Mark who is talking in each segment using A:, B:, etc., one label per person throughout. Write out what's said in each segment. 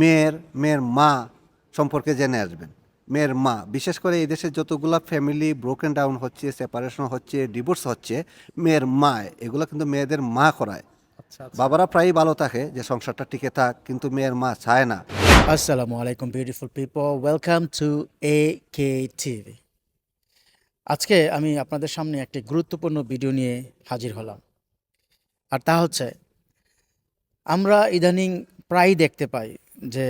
A: মেয়ের মেয়ের মা সম্পর্কে জেনে আসবেন। মেয়ের মা বিশেষ করে এই দেশে যতগুলা ফ্যামিলি ব্রোকেন ডাউন হচ্ছে সেপারেশন হচ্ছে ডিভোর্স হচ্ছে মেয়ের মা এগুলো কিন্তু মেয়েদের মা করায়।
B: আচ্ছা
A: বাবারা প্রায়ই ভালো থাকে যে সংসারটা টিকে থাক কিন্তু মেয়ের মা চায় না।
B: আসসালামু আলাইকুম beautiful people welcome to A K TV আজকে আমি আপনাদের সামনে একটি গুরুত্বপূর্ণ ভিডিও নিয়ে হাজির হলাম। আর তা হচ্ছে আমরা ইদানিং প্রায়ই দেখতে পাই যে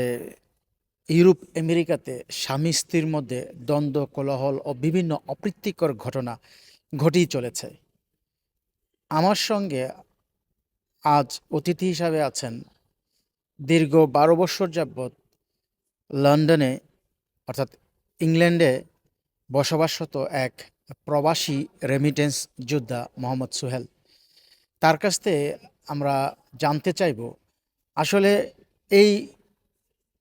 B: ইউরোপ, আমেরিকাতে স্বামী স্ত্রীর মধ্যে দ্বন্দ্ব, কোলাহল ও বিভিন্ন অপ্রীতিকর ঘটনা ঘটেই চলেছে। আমার সঙ্গে আজ অতিথি হিসাবে আছেন দীর্ঘ বারো বছর যাবৎ লন্ডনে, অর্থাৎ ইংল্যান্ডে বসবাসরত এক প্রবাসী রেমিটেন্স যোদ্ধা মোহাম্মদ সুহেল। তার কাছ থেকে আমরা জানতে চাইব, আসলে এই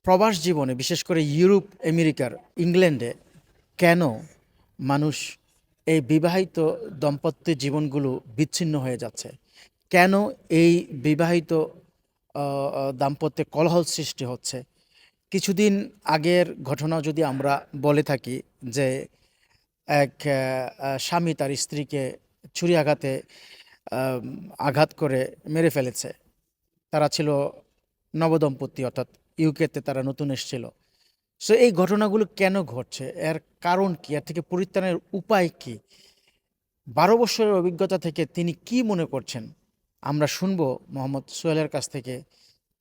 B: প্রবাস জীবনে, বিশেষ করে ইউরোপ, আমেরিকার, ইংল্যান্ডে কেন মানুষ এই বিবাহিত দম্পত্য জীবনগুলো বিচ্ছিন্ন হয়ে যাচ্ছে? কেন এই বিবাহিত দাম্পত্যে কলহল সৃষ্টি হচ্ছে? কিছুদিন আগের ঘটনা যদি আমরা বলে থাকি যে এক স্বামী তার স্ত্রীকে ছুরি আঘাতে আঘাত করে মেরে ফেলেছে। তারা ছিল নবদম্পতি, অর্থাৎ ইউকেতে তারা নতুন এসেছিল। সো এই ঘটনাগুলো কেন ঘটছে? এর কারণ কি? এর থেকে পরিত্রাণের উপায় কি? বারো বছরের অভিজ্ঞতা থেকে তিনি কি মনে করছেন? আমরা শুনব মোহাম্মদ সোহেলের কাছ থেকে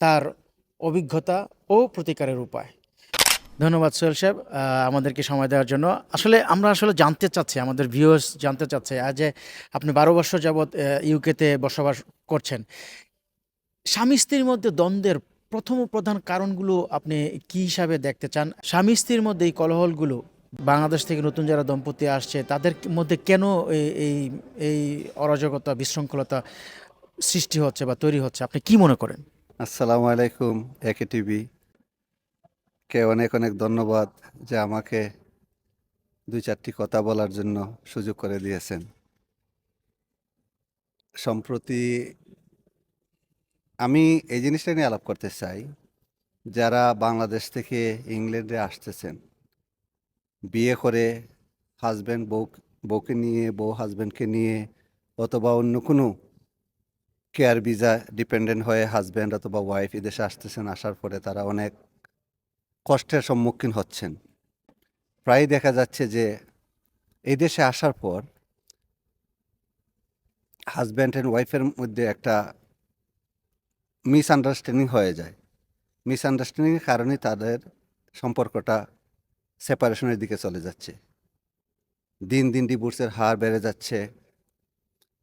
B: তার অভিজ্ঞতা ও প্রতিকারের উপায়। ধন্যবাদ সোহেল সাহেব আমাদেরকে সময় দেওয়ার জন্য। আসলে আমরা আসলে জানতে চাচ্ছি, আমাদের ভিউয়ার্স জানতে চাচ্ছে, আজ আপনি বারো বছর যাবৎ ইউকেতে বসবাস করছেন, স্বামী স্ত্রীর মধ্যে দ্বন্দ্বের প্রথম প্রধান কারণগুলো আপনি কি হিসাবে দেখতে চান? স্বামী স্ত্রীর মধ্যে এই কলহলগুলো, বাংলাদেশ থেকে নতুন যারা দম্পতি আসছে, তাদের মধ্যে কেন এই এই অরাজকতা, বিশৃঙ্খলতা সৃষ্টি হচ্ছে বা তৈরি হচ্ছে? আপনি কি মনে করেন?
A: আসসালামু আলাইকুম একে টিভি কে অনেক অনেক ধন্যবাদ যে আমাকে দুই চারটি কথা বলার জন্য সুযোগ করে দিয়েছেন। সম্প্রতি আমি এই জিনিসটা নিয়ে আলাপ করতে চাই। যারা বাংলাদেশ থেকে ইংল্যান্ডে আসতেছেন, বিয়ে করে হাজব্যান্ড বউ, বউকে নিয়ে, বউ হাজব্যান্ডকে নিয়ে অথবা অন্য কোনো কেয়ার ভিসা ডিপেন্ডেন্ট হয়ে হাজব্যান্ড অথবা ওয়াইফ এদেশে আসতেছেন, আসার পরে তারা অনেক কষ্টের সম্মুখীন হচ্ছেন। প্রায় দেখা যাচ্ছে যে এই দেশে আসার পর হাজব্যান্ড অ্যান্ড ওয়াইফের মধ্যে একটা মিসআন্ডারস্ট্যান্ডিং হয়ে যায়। মিসআন্ডারস্ট্যান্ডিংয়ের কারণে তাদের সম্পর্কটা সেপারেশনের দিকে চলে যাচ্ছে। দিন দিন ডিভোর্সের হার বেড়ে যাচ্ছে।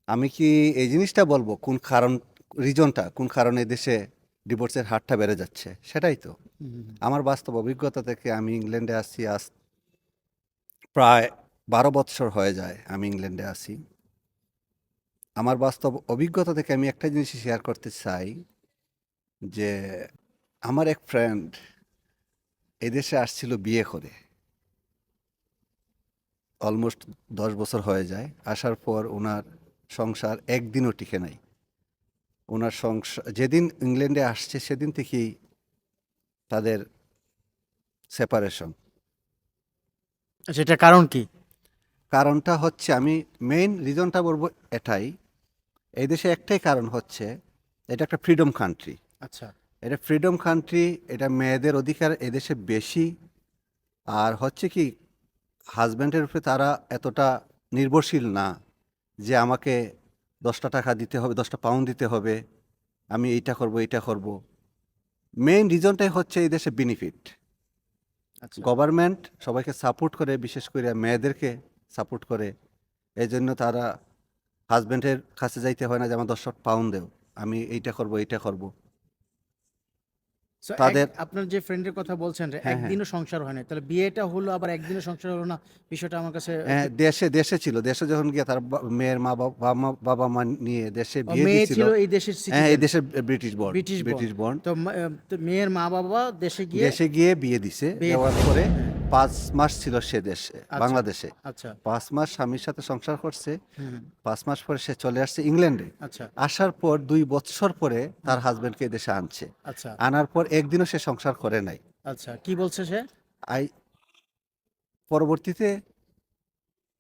A: আমি কি এই জিনিসটা বলব? কোন কারণ রিজনটা কোন কারণে দেশে ডিভোর্সের হারটা বেড়ে যাচ্ছে? সেটাই তো। আমার বাস্তব অভিজ্ঞতা থেকে আমি ইংল্যান্ডে আসছি আজ প্রায় বারো বৎসর হয়ে যায় আমি ইংল্যান্ডে আসি আমার বাস্তব অভিজ্ঞতা থেকে আমি একটা জিনিস শেয়ার করতে চাই। যে আমার এক ফ্রেন্ড এদেশে আসছিল বিয়ে করে। অলমোস্ট দশ বছর হয়ে যায়। আসার পর ওনার সংসার একদিনও টিকে নাই। ওনার সংসার যেদিন ইংল্যান্ডে আসছে সেদিন থেকেই তাদের সেপারেশন
B: সেটা কারণ কি?
A: কারণটা হচ্ছে আমি মেইন রিজনটা বলব এটাই। এই দেশে একটাই কারণ হচ্ছে এটা একটা ফ্রিডম কান্ট্রি
B: আচ্ছা।
A: এটা ফ্রিডম কান্ট্রি এটা মেয়েদের অধিকার এদেশে বেশি। আর হচ্ছে কি হাজব্যান্ডের উপরে তারা এতটা নির্ভরশীল না যে আমাকে দশটা টাকা দিতে হবে দশটা পাউন্ড দিতে হবে আমি এইটা করব এইটা করব। মেইন রিজনটাই হচ্ছে এই দেশে বেনিফিট
B: আচ্ছা।
A: গভর্নমেন্ট সবাইকে সাপোর্ট করে বিশেষ করে মেয়েদেরকে সাপোর্ট করে। এই জন্য তারা হাজব্যান্ডের কাছে যাইতে হয় না যে আমার দশটা পাউন্ড দেও আমি এইটা করব এইটা করব।
B: So, এক-
A: তাদের-
B: আপনার যে ফ্রেন্ডের কথা বলছেন যে
A: হ্যাঁ, হ্যাঁ।
B: একদিনও সংসার হয় না তাহলে বিয়েটা হলো আবার একদিনও সংসার হলো না বিষয়টা আমার কাছে
A: হ্যাঁ দেশে দেশে ছিল দেশে যখন গিয়ে তার বা- মেয়ের মা বাবা বাবা মা- বাবা মা নিয়ে দেশে
B: ও,
A: বিয়ে
B: মেয়ে
A: দিয়েছিল
B: ছিল এই দেশের
A: হ্যাঁ এই
B: citizen।
A: দেশের British
B: British born।
A: British born
B: তো মা- আহ, তো মেয়ের মা বাবা দেশে গিয়ে
A: দেশে গিয়ে বিয়ে দিছে
B: বিয়ে
A: দেওয়ার পরে
B: হ্যাঁ।
A: পাঁচ মাস ছিল সে দেশে বাংলাদেশে।
B: আচ্ছা।
A: পাঁচ মাস স্বামীর সাথে সংসার করছে পাঁচ মাস পরে সে চলে আসছে ইংল্যান্ডে।
B: আচ্ছা।
A: আসার পর দুই বছর পরে তার হাজবেন্ডকে দেশে আনছে।
B: আচ্ছা।
A: আনার পর একদিনও সে সংসার করে নাই।
B: আচ্ছা কি বলছে সে?
A: আই পরবর্তীতে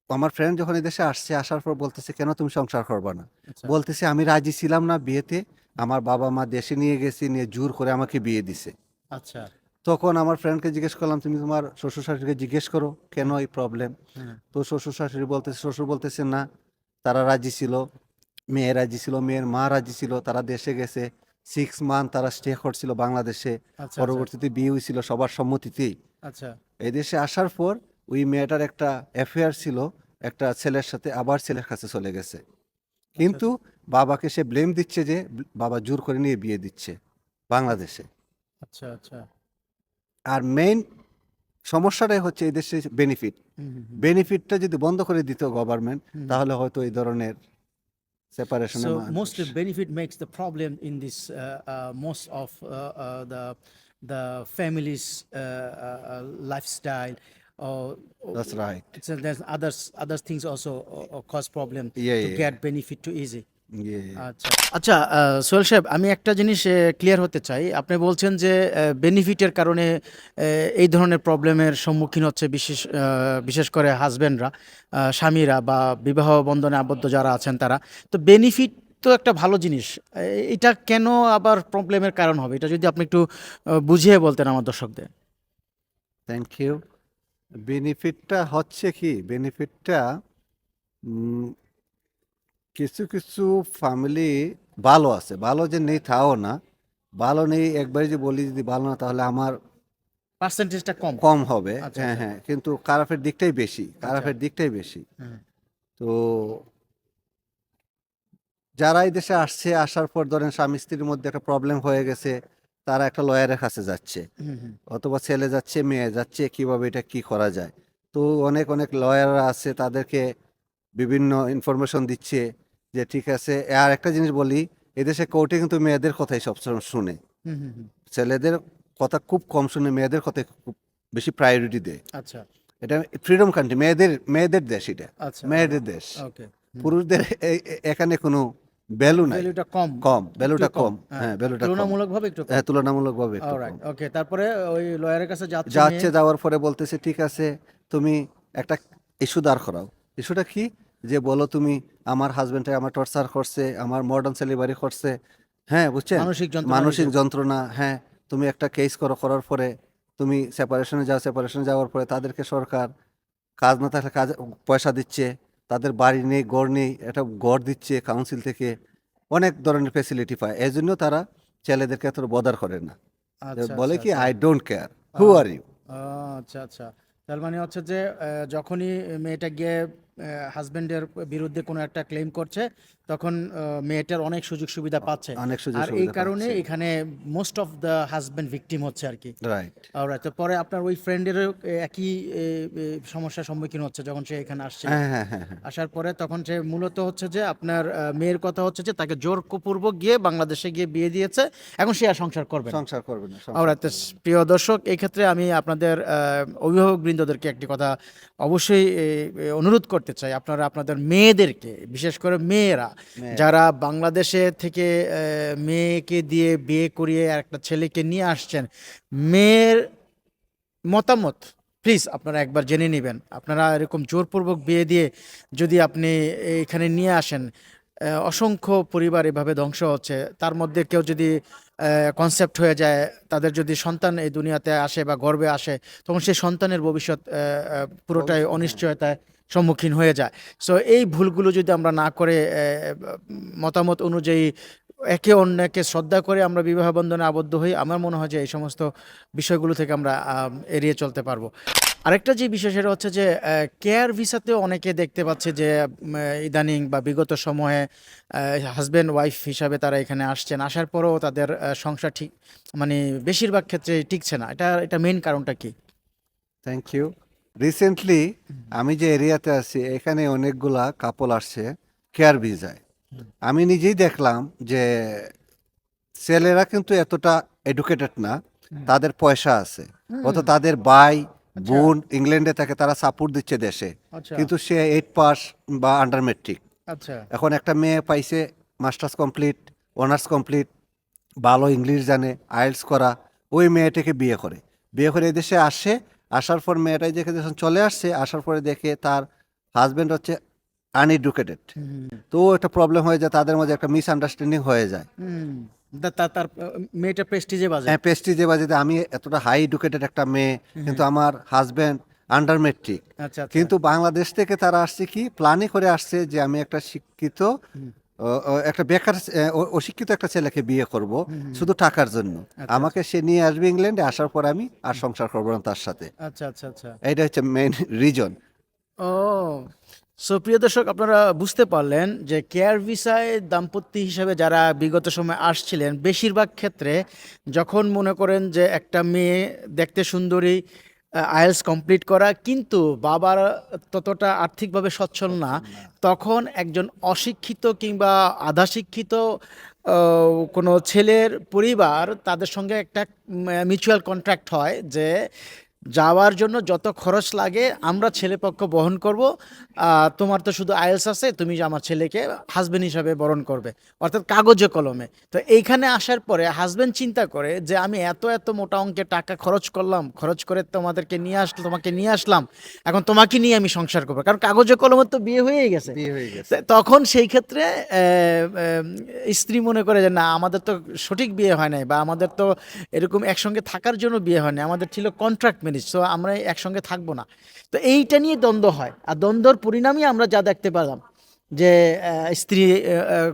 A: আমার ফ্রেন্ড যখন এই দেশে আসছে আসার পর বলতেছে কেন তুমি সংসার করবা না?
B: আচ্ছা।
A: বলতেছে আমি রাজি ছিলাম না বিয়েতে। আমার বাবা মা দেশে নিয়ে গেছে নিয়ে জোর করে আমাকে বিয়ে দিছে।
B: আচ্ছা।
A: তখন আমার ফ্রেন্ডকে জিজ্ঞেস করলাম তুমি তোমার শ্বশুর শাশুড়িকে জিজ্ঞেস করো কেন এই প্রবলেম তো শ্বশুর শাশুড়ি বলতেছে শ্বশুর বলতেছে না তারা রাজি ছিল মেয়ে রাজি ছিল মেয়ের মা রাজি ছিল তারা দেশে গেছে সিক্স মান্থ তারা স্টে করছিল বাংলাদেশে
B: আচ্ছা আচ্ছা,
A: পরবর্তীতে বিয়ে হয়েছিল সবার সম্মতিতেই।
B: আচ্ছা।
A: এই দেশে আসার পর ওই মেয়েটার একটা অ্যাফেয়ার ছিল একটা ছেলের সাথে আবার ছেলের কাছে চলে গেছে। কিন্তু বাবাকে সে ব্লেম দিচ্ছে যে বাবা জোর করে নিয়ে বিয়ে দিচ্ছে বাংলাদেশে।
B: আচ্ছা আচ্ছা।
A: আর মেইন সমস্যাটাই হচ্ছে এই দেশে বেনিফিট। বেনিফিটটা যদি বন্ধ করে দিত গভর্নমেন্ট তাহলে হয়তো এই ধরনের separation
B: makes the problem in this uh, uh, most of uh, uh, the the family's uh, uh, uh,
A: That's right.
B: So there's others other things also uh, uh, cause problem
A: Yeah,
B: to
A: yeah,
B: get benefit too easy.
A: Yeah.
B: আচ্ছা আচ্ছা সোহেল সাহেব, আমি একটা জিনিস clear হতে চাই। আপনি বলছেন যে বেনিফিটের কারণে এই ধরনের প্রবলেমের সম্মুখীন হচ্ছে বিশেষ বিশেষ করে হাজব্যান্ডরা স্বামীরা বা বিবাহ বন্ধনে আবদ্ধ যারা আছেন তারা। তো বেনিফিট তো একটা ভালো জিনিস। এটা কেন আবার প্রবলেমের কারণ হবে? এটা যদি আপনি একটু বুঝিয়ে বলতেন আমার দর্শকদের।
A: থ্যাংক ইউ বেনিফিটটা হচ্ছে কি? বেনিফিটটা কিছু কিছু ফ্যামিলি ভালো আছে। ভালো যে নেই তাও না। ভালো নেই একবারে যে বলি যদি ভালো না তাহলে আমার
B: পার্সেন্টেজটা কম।
A: কম হবে।
B: আচ্ছা,
A: হ্যাঁ
B: আচ্ছা।
A: হ্যাঁ কিন্তু খারাপের দিকটাই বেশি। খারাপের দিকটাই বেশি। তো যারা এই দেশে আসছে আসার পর ধরেন স্বামী স্ত্রীর মধ্যে একটা প্রবলেম হয়ে গেছে তারা একটা লয়ারের কাছে যাচ্ছে। অথবা ছেলে যাচ্ছে মেয়ে যাচ্ছে কীভাবে এটা কি করা যায়? তো অনেক অনেক লয়াররা আছে তাদেরকে বিভিন্ন ইনফরমেশন দিচ্ছে যে ঠিক আছে আর একটা জিনিস বলি এদেশে কোর্টে কিন্তু মেয়েদের কথাই সবসময় শুনে। ছেলেদের কথা খুব কম শুনে মেয়েদের কথা খুব বেশি প্রায়োরিটি দেয়।
B: আচ্ছা।
A: এটা ফ্রিডম কান্ট্রি মেয়েদের মেয়েদের দেশ এটা।
B: আচ্ছা।
A: মেয়েদের দেশ। পুরুষদের এখানে কোনো ভ্যালু নাই।
B: ভ্যালুটা কম।
A: কম ভ্যালুটা কম। হ্যাঁ ভ্যালুটা
B: তুলনামূলকভাবে একটু
A: হ্যাঁ তুলনামূলকভাবে
B: ওকে তারপরে ওই লয়ারের কাছে যাচ্ছে
A: যাচ্ছে যাওয়ার পরে বলতেছে ঠিক আছে তুমি একটা ইস্যু দাঁড় করাও। ইস্যুটা কি? যে বলো তুমি আমার হাজবেন্ডে আমার টর্চার করছে আমার মডার্ন সেলিভারি করছে। হ্যাঁ বুঝছেন?
B: মানসিক যন্ত্রণা
A: মানসিক যন্ত্রণা হ্যাঁ তুমি একটা কেস করো করার পরে তুমি সেপারেশনে যাও সেপারেশনে যাওয়ার পরে তাদেরকে সরকার কাজ না থাকলে কাজ পয়সা দিচ্ছে তাদের বাড়ি নেই গড় নেই একটা গড় দিচ্ছে কাউন্সিল থেকে অনেক ধরনের ফেসিলিটি পায়। এই জন্য তারা ছেলেদেরকে এত বদার করে না।
B: আচ্ছা,
A: বলে
B: আচ্ছা,
A: কি
B: আচ্ছা।
A: I don't care who are you
B: আচ্ছা আচ্ছা। তার মানে হচ্ছে যে যখনই মেয়েটা গিয়ে হাজবেন্ডের বিরুদ্ধে কোনো একটা ক্লেম করছে তখন মেয়েটার অনেক সুযোগ সুবিধা পাচ্ছে।
A: অনেক সুযোগ
B: আর এই কারণে এখানে most of the husband victim হচ্ছে আর কি।
A: রাইট
B: অলরাইট তো পরে আপনার ওই ফ্রেন্ডেরও একই সমস্যার সম্মুখীন হচ্ছে যখন সে এখানে আসছে।
A: হ্যাঁ হ্যাঁ হ্যাঁ
B: আসার পরে তখন সে মূলত হচ্ছে যে আপনার মেয়ের কথা হচ্ছে যে তাকে জোর জোরপূর্বক গিয়ে বাংলাদেশে গিয়ে বিয়ে দিয়েছে এখন সে আর সংসার করবে
A: সংসার করবে না সংসার
B: প্রিয় দর্শক এই ক্ষেত্রে আমি আপনাদের আহ, অভিভাবকবৃন্দদেরকে একটি কথা অবশ্যই অনুরোধ করতে চাই আপনারা আপনাদের মেয়েদেরকে বিশেষ করে মেয়েরা যারা বাংলাদেশে থেকে মেয়েকে দিয়ে বিয়ে করিয়ে একটা ছেলেকে নিয়ে আসছেন মেয়ের মতামত প্লিজ আপনারা একবার জেনে নেবেন। আপনারা এরকম জোরপূর্বক বিয়ে দিয়ে যদি আপনি এখানে নিয়ে আসেন অসংখ্য পরিবার এভাবে ধ্বংস হচ্ছে। তার মধ্যে কেউ যদি কনসেপ্ট হয়ে যায় তাদের যদি সন্তান এই দুনিয়াতে আসে বা গর্বে আসে তখন সেই সন্তানের ভবিষ্যৎ পুরোটাই অনিশ্চয়তায় সম্মুখীন হয়ে যায়। সো এই ভুলগুলো যদি আমরা না করে মতামত অনুযায়ী একে অন্যকে শ্রদ্ধা করে আমরা বিবাহ বন্ধনে আবদ্ধ হই আমার মনে হয় যে এই সমস্ত বিষয়গুলো থেকে আমরা এড়িয়ে চলতে পারব। আরেকটা যে বিষয় সেটা হচ্ছে যে কেয়ার ভিসাতেও অনেকে দেখতে পাচ্ছে যে ইদানিং বা বিগত সময়ে হাজব্যান্ড ওয়াইফ হিসাবে তারা এখানে আসছেন। আসার পরেও তাদের সংসার ঠিক মানে বেশিরভাগ ক্ষেত্রে টিকছে না। এটা এটা মেন কারণটা কি?
A: থ্যাংক ইউ রিসেন্টলি আমি যে এরিয়াতে আছি, এখানে অনেকগুলা কাপল আসছে কেয়ার ভিসায় আমি নিজেই দেখলাম যে, ছেলেরা কিন্তু এতটা এডুকেটেড না। তাদের পয়সা আছে। অত তাদের ভাই বোন ইংল্যান্ডে থাকে তারা সাপোর্ট দিচ্ছে দেশে।
B: আচ্ছা।
A: কিন্তু সে এইট পাস বা আন্ডার মেট্রিক
B: আচ্ছা।
A: এখন একটা মেয়ে পাইছে মাস্টার্স কমপ্লিট অনার্স কমপ্লিট ভালো ইংলিশ জানে আইএলস করা ওই মেয়েটাকে বিয়ে করে। বিয়ে করে এদেশে আসে আসার পর মেয়েটাই দেখে যখন চলে আসছে আসার পরে দেখে তার হাজব্যান্ড হচ্ছে আনএডুকেটেড তো একটা প্রবলেম হয়ে যায় তাদের মধ্যে একটা মিসআন্ডারস্ট্যান্ডিং হয়ে যায়।
B: তার মেয়েটা প্রেস্টিজে বাজে
A: হ্যাঁ পেস্টিজে বাজেতে। আমি এতটা হাই এডুকেটেড একটা মেয়ে কিন্তু আমার হাজব্যান্ড আন্ডার মেট্রিক
B: আচ্ছা আচ্ছা।
A: কিন্তু বাংলাদেশ থেকে তারা আসছে কি প্ল্যানই করে আসছে যে আমি একটা শিক্ষিত একটা বেকার অশিক্ষিত একটা ছেলেকে বিয়ে করব শুধু টাকার জন্য।
B: আচ্ছা,
A: আমাকে সে নিয়ে আসবে ইংল্যান্ডে আসার পর আমি আর সংসার করব না তার সাথে।
B: আচ্ছা আচ্ছা আচ্ছা।
A: এটা হচ্ছে মেইন রিজন
B: ও সো প্রিয় দর্শক, আপনারা বুঝতে পারলেন যে কেয়ার ভিসায় দাম্পত্য হিসাবে যারা বিগত সময় আসছিলেন, বেশিরভাগ ক্ষেত্রে যখন মনে করেন যে একটা মেয়ে দেখতে সুন্দরী আইএলস কমপ্লিট করা, কিন্তু বাবার ততটা আর্থিকভাবে সচ্ছল না, তখন একজন অশিক্ষিত কিংবা আধা শিক্ষিত কোনো ছেলের পরিবার তাদের সঙ্গে একটা মিউচুয়াল কন্ট্রাক্ট হয় যে যাওয়ার জন্য যত খরচ লাগে আমরা ছেলেপক্ষ বহন করব। তোমার তো শুধু আইএলস আছে তুমি আমার ছেলেকে হাজবেন্ড হিসাবে বরণ করবে অর্থাৎ কাগজে কলমে। তো এইখানে আসার পরে হাজবেন্ড চিন্তা করে যে আমি এত এত মোটা অঙ্কের টাকা খরচ করলাম খরচ করে তোমাদেরকে নিয়ে আসলাম তোমাকে নিয়ে আসলাম এখন তোমাকে নিয়ে আমি সংসার করব কারণ কাগজে কলমে তো বিয়ে হয়েই গেছে।
A: বিয়ে হয়ে গেছে।
B: তখন সেই ক্ষেত্রে স্ত্রী মনে করে যে না আমাদের তো সঠিক বিয়ে হয় নাই বা আমাদের তো এরকম একসঙ্গে থাকার জন্য বিয়ে হয় না আমাদের ছিল কন্ট্রাক্ট ম্যারেজ তো আমরা একসঙ্গে থাকব না। তো এইটা নিয়ে দ্বন্দ্ব হয়, আর দ্বন্দ্বর পরিণামই আমরা যা দেখতে পেলাম, যে স্ত্রী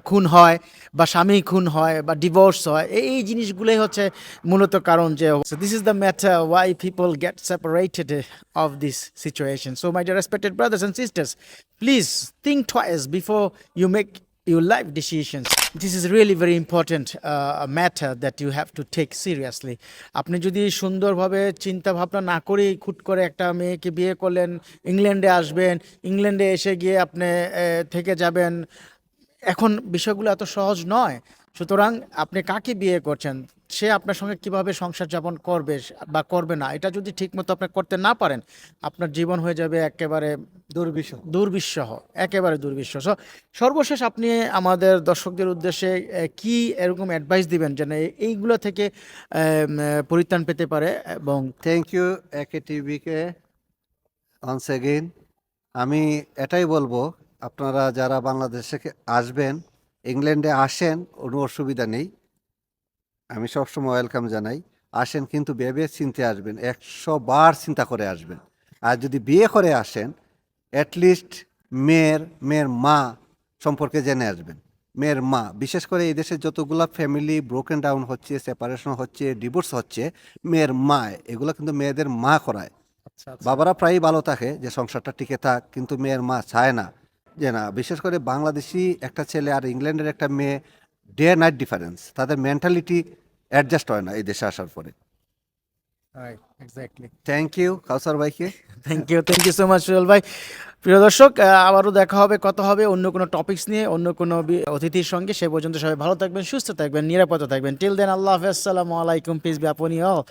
B: খুন হয় বা স্বামী খুন হয় বা ডিভোর্স হয় এই এই জিনিসগুলোই হচ্ছে মূলত কারণ যে this is the matter why people get separated of this situation so my dear respected brothers and sisters please think twice before you make your life decisions. This is really very important uh, matter that you have to take seriously. আপনি যদি সুন্দরভাবে চিন্তা ভাবনা না করেই খুট করে একটা মেয়েকে বিয়ে করলেন ইংল্যান্ডে আসবেন ইংল্যান্ডে এসে গিয়ে আপনি থেকে যাবেন এখন বিষয়গুলো এত সহজ নয় সুতরাং আপনি কাকে বিয়ে করছেন? সে আপনার সঙ্গে কীভাবে সংসার যাপন করবে বা করবে না? এটা যদি ঠিকমতো আপনি করতে না পারেন আপনার জীবন হয়ে যাবে একেবারে
A: দুর্বিষহ।
B: দুর্বিষহ একেবারে দুর্বিষহ। So, সর্বশেষ আপনি আমাদের দর্শকদের উদ্দেশ্যে কি এরকম অ্যাডভাইস দিবেন যেন এইগুলো থেকে পরিত্রাণ পেতে পারে এবং
A: থ্যাংক ইউ একে টিভিকে অনস এগেইন আমি এটাই বলব আপনারা যারা বাংলাদেশে আসবেন ইংল্যান্ডে আসেন কোনো অসুবিধা নেই। আমি সবসময় ওয়েলকাম জানাই। আসেন কিন্তু ভেবে চিনতে আসবেন একশো বার চিন্তা করে আসবেন। আর যদি বিয়ে করে আসেন অ্যাটলিস্ট মেয়ের মেয়ের মা সম্পর্কে জেনে আসবেন। মেয়ের মা বিশেষ করে এই দেশে যতগুলা ফ্যামিলি ব্রোকেন ডাউন হচ্ছে সেপারেশন হচ্ছে ডিভোর্স হচ্ছে মেয়ের মা এগুলো কিন্তু মেয়েদের মা করায়।
B: আচ্ছা।
A: বাবারা প্রায়ই ভালো থাকে যে সংসারটা টিকে থাক কিন্তু মেয়ের মা চায় না। যে না বিশেষ করে বাংলাদেশি একটা ছেলে আর ইংল্যান্ডের একটা মেয়ে ডে নাইট ডিফারেন্স তাদের মেন্টালিটি অ্যাডজাস্ট হয় না এই দেশে আসার পরে।
B: এক্স্যাক্টলি
A: থ্যাংক ইউ কাউসার ভাইকে।
B: Thank you thank you so much Suel ভাই। প্রিয় দর্শক আবারও দেখা হবে কথা হবে অন্য কোনো টপিকস নিয়ে অন্য কোনো অতিথির সঙ্গে। সে পর্যন্ত সবাই ভালো থাকবেন সুস্থ থাকবেন নিরাপদে থাকবেন। টিল দেন আল্লাহ হাফেজ আসসালামু আলাইকুম পিস বি আপনি অল